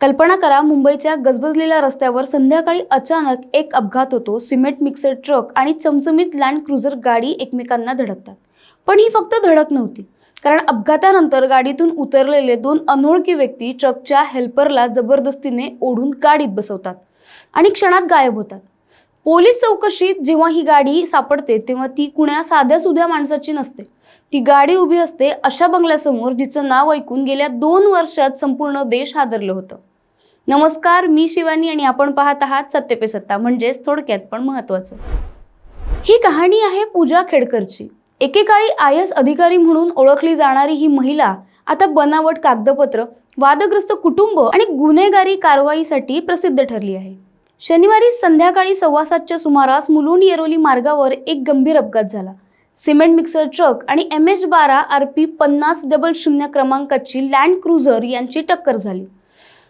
कल्पना करा मुंबईच्या गजबजलेल्या रस्त्यावर संध्याकाळी अचानक एक अपघात होतो. सिमेंट मिक्सर ट्रक आणि चमचमीत लँड क्रुझर गाडी एकमेकांना धडकतात. पण ही फक्त धडक नव्हती. कारण अपघातानंतर गाडीतून उतरलेले दोन अनोळखी व्यक्ती ट्रकच्या हेल्परला जबरदस्तीने ओढून गाडीत बसवतात आणि क्षणात गायब होतात. पोलीस चौकशीत जेव्हा ही गाडी सापडते तेव्हा ती कुण्या साध्या सुध्या माणसाची नसते. ती गाडी उभी असते अशा बंगल्यासमोर जिचं नाव ऐकून गेल्या दोन वर्षात संपूर्ण देश हादरलं होतं. नमस्कार मी शिवानी आणि आपण पाहत आहात सत्य पे सत्ता म्हणजेच थोडक्यात पण महत्वाचं ही कहाणी आहे पूजा खेडकरची. एकेकाळी आय एस अधिकारी म्हणून ओळखली जाणारी ही महिला आता बनावट कागदपत्र वादग्रस्त कुटुंब आणि गुन्हेगारी कारवाईसाठी प्रसिद्ध ठरली आहे. शनिवारी संध्याकाळी सव्वा सातच्या सुमारास मुलुंड येरोली मार्गावर एक गंभीर अपघात झाला. सिमेंट मिक्सर ट्रक आणि एम एच बारा आर पी पन्नास डबल शून्य क्रमांकाची लँड क्रुझर यांची टक्कर झाली.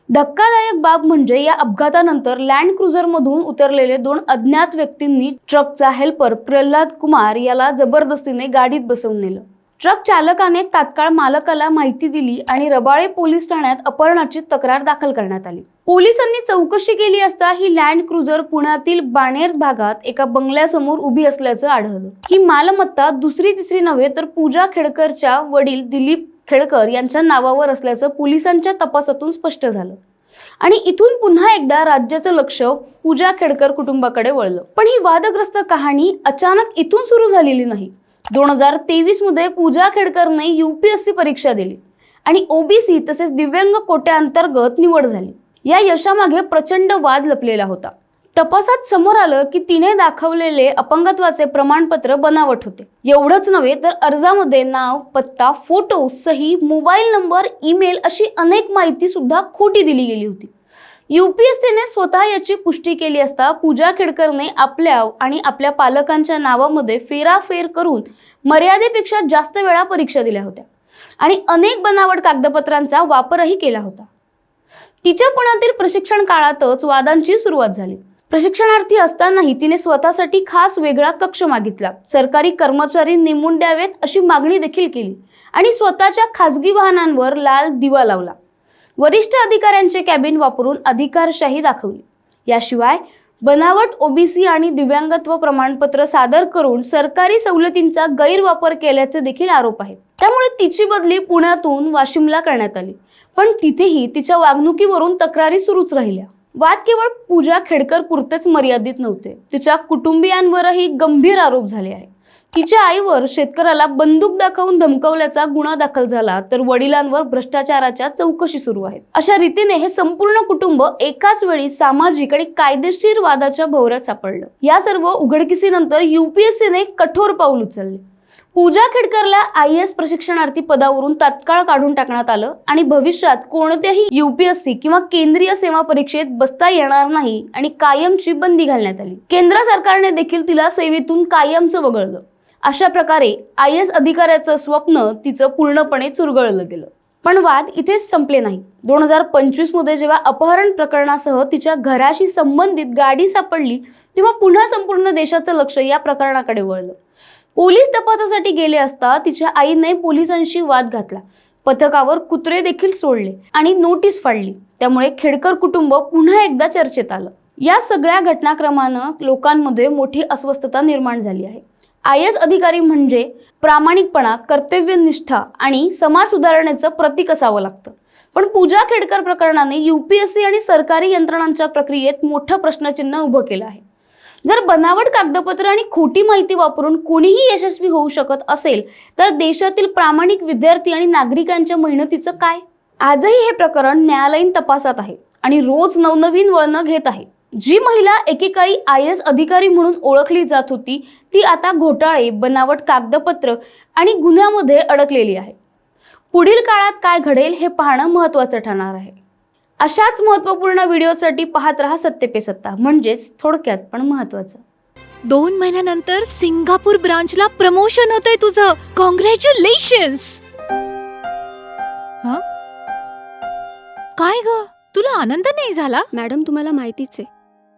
धक्कादायक बाब म्हणजे या अपघातानंतर लँड क्रुझरमधून उतरलेले दोन अज्ञात व्यक्तींनी ट्रकचा हेल्पर प्रल्हाद कुमार याला जबरदस्तीने गाडीत बसवून नेलं. ट्रक चालकाने तात्काळ मालकाला माहिती दिली आणि रबाळे पोलीस ठाण्यात अपहरणाची तक्रार दाखल करण्यात आली. पोलिसांनी चौकशी केली असता ही लँड क्रुझर पुण्यातील बाणेर भागात एका बंगल्यासमोर उभी असल्याचं आढळलं. ही मालमत्ता दुसरी तिसरी नव्हे तर पूजा खेडकरच्या वडील दिलीप खेडकर यांच्या नावावर असल्याचं पोलिसांच्या तपासातून स्पष्ट झालं. आणि इथून पुन्हा एकदा राज्याचं लक्ष पूजा खेडकर कुटुंबाकडे वळलं. पण ही वादग्रस्त कहाणी अचानक इथून सुरू झालेली नाही. दोन हजार तेवीसमध्ये पूजा खेडकरने युपीएससी परीक्षा दिली आणि ओबीसी तसेच दिव्यांग कोट्याअंतर्गत निवड झाली. या यशामागे प्रचंड वाद लपलेला होता. तपासात समोर आलं की तिने दाखवलेले अपंगत्वाचे प्रमाणपत्र बनावट होते. एवढंच नव्हे तर अर्जामध्ये नाव पत्ता फोटो सही मोबाईल नंबर ईमेल अशी अनेक माहिती सुद्धा खोटी दिली गेली होती. युपीएससीने स्वतः याची पुष्टी केली असता पूजा खेडकरने आपल्या आणि आपल्या पालकांच्या नावामध्ये फेराफेर करून मर्यादेपेक्षा जास्त वेळा परीक्षा दिल्या होत्या. आणि अनेक बनावट कागदपत्रांचा वापरही केला होता. तिच्या पुण्यातील प्रशिक्षण काळातच वादांची सुरुवात झाली. प्रशिक्षणार्थी असतानाही तिने स्वतःसाठी खास वेगळा कक्ष मागितला. सरकारी कर्मचारी नेमून द्यावेत अशी मागणी देखील केली आणि स्वतःच्या खासगी वाहनांवर लाल दिवा लावला. वरिष्ठ अधिकाऱ्यांचे कॅबिन वापरून अधिकारशाही दाखवली. याशिवाय बनावट ओबीसी आणि दिव्यांगत्व प्रमाणपत्र सादर करून सरकारी सवलतींचा गैरवापर केल्याचे देखील आरोप आहेत. त्यामुळे तिची बदली पुण्यातून वाशिमला करण्यात आली. पण तिथेही तिच्या वागणुकीवरून तक्रारी सुरूच राहिल्या. वाद केवळ पूजा खेडकर पुरतेच मर्यादित नव्हते. तिच्या कुटुंबियांवरही गंभीर आरोप झाले आहे तिच्या आईवर शेतकऱ्याला बंदूक दाखवून धमकवल्याचा गुन्हा दाखल झाला तर वडिलांवर भ्रष्टाचाराच्या चौकशी सुरू आहेत. अशा रीतीने हे संपूर्ण कुटुंब एकाच वेळी सामाजिक आणि कायदेशीर वादाच्या भोवऱ्यात सापडलं. या सर्व उघडकीसीनंतर युपीएससीने कठोर पाऊल उचलले. पूजा खेडकरला आय एस प्रशिक्षणार्थी पदावरून तात्काळ काढून टाकण्यात आलं आणि भविष्यात कोणत्याही युपीएससी किंवा केंद्रीय सेवा परीक्षेत बसता येणार नाही आणि कायमची बंदी घालण्यात आली. केंद्र सरकारने देखील तिला सेवेतून कायमचं वगळलं. अशा प्रकारे आय एस अधिकाऱ्याचं स्वप्न तिचं पूर्णपणे चुरगळलं गेलं. पण वाद इथेच संपले नाही. दोन हजार पंचवीसमध्ये जेव्हा अपहरण प्रकरणासह तिच्या घराशी संबंधित गाडी सापडली तेव्हा पुन्हा संपूर्ण देशाचं लक्ष या प्रकरणाकडे वळलं. पोलीस तपासासाठी गेले असता तिच्या आईने पोलिसांशी वाद घातला. पथकावर कुत्रे देखील सोडले आणि नोटीस फाडली. त्यामुळे खेडकर कुटुंब पुन्हा एकदा चर्चेत आलं. या सगळ्या घटनाक्रमानं लोकांमध्ये मोठी अस्वस्थता निर्माण झाली आहे. आय एस अधिकारी म्हणजे प्रामाणिकपणा कर्तव्यनिष्ठा आणि समाज सुधारणेचं प्रतीक असावं लागतं. पण पूजा खेडकर प्रकरणाने यूपीएससी आणि सरकारी यंत्रणांच्या प्रक्रियेत मोठं प्रश्नचिन्ह उभं केलं आहे. जर बनावट कागदपत्र आणि खोटी माहिती वापरून कोणीही यशस्वी होऊ शकत असेल तर देशातील प्रामाणिक विद्यार्थी आणि नागरिकांच्या मेहनतीचं काय? आजही हे प्रकरण न्यायालयीन तपासात आहे आणि रोज नवनवीन वळणं घेत आहे. जी महिला एकेकाळी आय एस अधिकारी म्हणून ओळखली जात होती ती आता घोटाळे बनावट कागदपत्र आणि गुन्ह्यामध्ये अडकलेली आहे. पुढील काळात काय घडेल हे पाहणं महत्त्वाचं ठरणार आहे. अशाच महत्त्वपूर्ण व्हिडिओसाठी पाहत रहा सत्य पे सत्ता म्हणजेच थोडक्यात पण महत्त्वाचं. दोन महिन्यानंतर सिंगापूर ब्रांचला प्रमोशन होतंय तुझं. कॉंग्रॅच्युलेशन्स काय ग? तुला आनंद नाही झाला? मॅडम तुम्हाला माहितीच आहे.